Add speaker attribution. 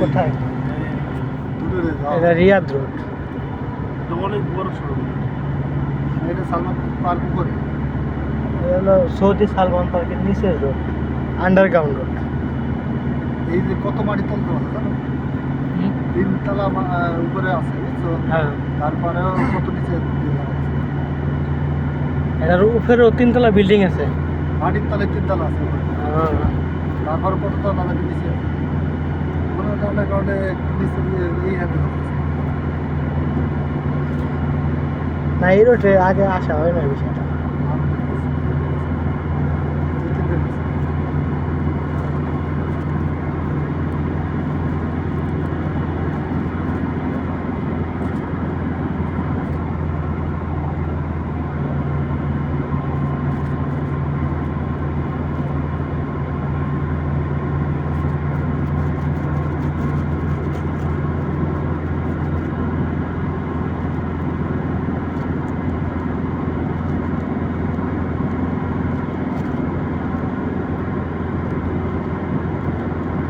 Speaker 1: কোথায়। এটা রিয়াদ রোড।
Speaker 2: অনেক বড় সড়ক।
Speaker 3: এটা সালমান পার্ক করে
Speaker 1: হলো সৌদি সালমান পার্কের নিচের রোড আন্ডারগ্রাউন্ড রোড।
Speaker 3: এই যে কত মাটি জানো? তিনতলা উপরে আছে বুঝছ?
Speaker 1: হ্যাঁ।
Speaker 3: তারপরেও কত নিচে আছে।
Speaker 1: এটার উপরেও তিনতলা বিল্ডিং আছে।
Speaker 3: মাটির তলে তিনতলা আছে।
Speaker 1: হ্যাঁ।
Speaker 3: তারপর কত তলা নিচে কোনো
Speaker 1: না এই রোডে আগে আসা হয় না বিষয়টা।